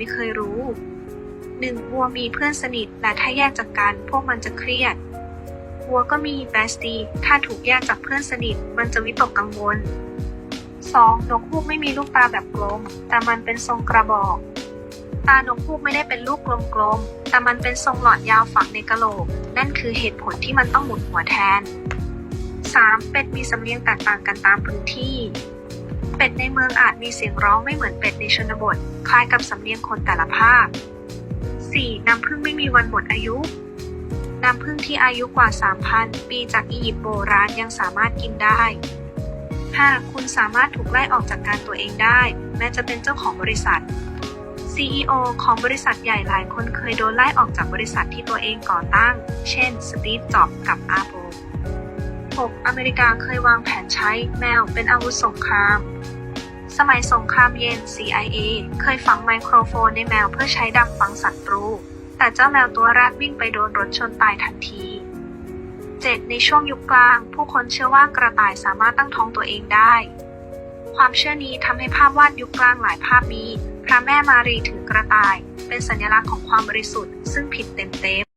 ไม่เคยรู้หนึ่งวัวมีเพื่อนสนิทและถ้าแยกจากกันพวกมันจะเครียด วัวก็มีแบสตี ถ้าถูกแยกจากเพื่อนสนิทมันจะวิตกกังวล 2. นกฮูกไม่มีลูกตาแบบกลม แต่มันเป็นทรงกระบอก ตานกฮูกไม่ได้เป็นลูกกลมๆแต่มันเป็นทรงหลอดยาวฝังในกะโหลก นั่นคือเหตุผลที่มันต้องหมุนหัวแทน 3. เป็ดมีสำเนียงแตกต่างกันตามพื้นที่ เป็ดในเมืองอาจมีเสียงร้องไม่เหมือนเป็ดในชนบท คล้ายกับสำเนียงคนแต่ละภาค 4. น้ำผึ้งไม่มีวันหมดอายุน้ำผึ้งที่อายุกว่า 3,000 ปีจากอียิปต์โบราณยังสามารถกินได้ 5. คุณสามารถถูกไล่ออกจากการตัวเองได้ แม้จะเป็นเจ้าของบริษัท CEO ของบริษัทใหญ่หลายคนเคยโดนไล่ออกจากบริษัทที่ตัวเองก่อตั้ง เช่น สตีฟ จ็อบส์ กับ Apple 6. อเมริกาเคยวางแผนใช้แมวเป็นอาวุธสงคราม สมัยสงครามเย็น CIA เคยฝังไมโครโฟนในแมวเพื่อใช้ดักฟังศัตรู แต่เจ้าแมวตัวแรกวิ่งไปโดนรถชนตายทันที 7. ในช่วงยุคกลาง ผู้คนเชื่อว่ากระต่ายสามารถตั้งท้องตัวเองได้ ความเชื่อนี้ทำให้ภาพวาดยุคกลางหลายภาพมีพระแม่มารีถือกระต่าย เป็นสัญลักษณ์ของความบริสุทธิ์ ซึ่งผิดเต็มๆ